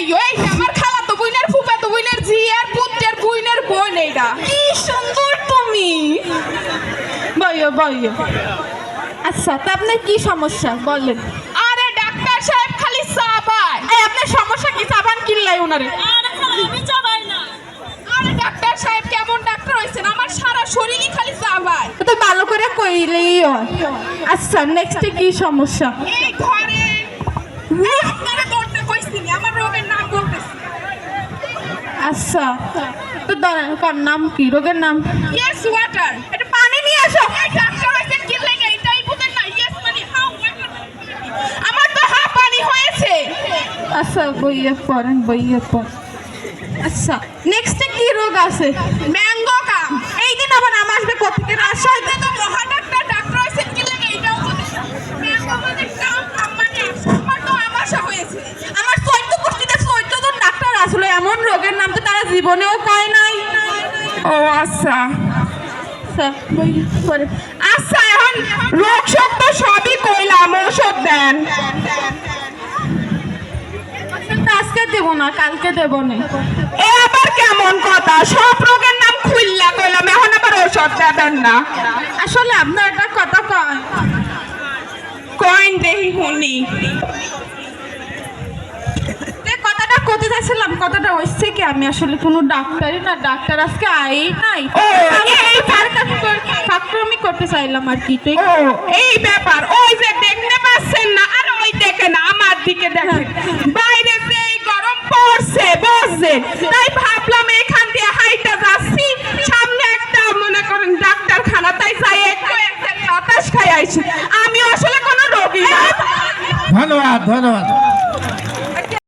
এই আমার খালা তো বইনের ফুফা তো বইনের জি আর পুত্রের বইনের বোন এইটা কি সুন্দর তুমি। বইও বইও আচ্ছা তা আপনার কি সমস্যা? বলেন। আরে ডাক্তার সাহেব খালি চা পায়। এই আপনার সমস্যা কি? সাবান কিনলাই ওনারে। আরে ডাক্তার সাহেব কেমন ডাক্তার হয়েছেন? আমার সারা শরীরই খালি চা পায়। তো ভালো করে কইলেই হয়। আচ্ছা নেক্সটে কি সমস্যা? এই ঘরে আপনারা দৌড়তে কইছিনি আমার রোগের নাম বলতেছি আচ্ছা। তো দাঁড়ান কার নাম কি? রোগের নাম? ইয়েস ওয়াটার এটা পানি নিয়ে আসো। আমার তো হা পানি হয়েছে। আচ্ছা বইয়ে পড়েন বইয়ে পড়েন। আচ্ছা নেক্সটে কি রোগ আছে? ম্যাঙ্গো কাম। এই দিন আবার নাম আসবে কোথেকে আসা এটা তো মহা ডাক্তার ডাক্তার হয়েছেন কি লাগে এটাও বুঝেন না ম্যাঙ্গো মানে কাম কাম মানে আমার তো আমাশা হয়েছে আমার চৈত্য গোষ্ঠীতে চৈত্য জন ডাক্তার আসলে এমন রোগের নাম তো তারা জীবনেও কয় নাই। ও আচ্ছা। আচ্ছা আচ্ছা এখন রোগ শোক তো সবই কইলাম ওষুধ দেন। আজকে দেবো না, কালকে দেবো না। এ আবার কেমন কথা? সব রোগের নাম খুললা কইলাম, এখন আবার ওষুধ দেবেন না। আসলে আপনার একটা কথা কয়। কইন দেহি যে করতে কথাটা হচ্ছে কি আমি আসলে কোনো ডাক্তারই না ডাক্তার আজকে আই নাই। আমি এই ফাকরামি করতে চাইলাম আর কি তুই এই ব্যাপার ওই যে দেখতে পাচ্ছেন না আর ওই দেখেন আমার দিকে দেখেন। বাইরে এই গরম পড়ছে বসছে। তাই ভাবলাম এখান দিয়ে হাইটা যাচ্ছি সামনে একটা মনে করেন ডাক্তারখানা তাই যাই একটু একটা বাতাস খাই আইছি। আমি আসলে কোনো রোগী না। ধন্যবাদ ধন্যবাদ।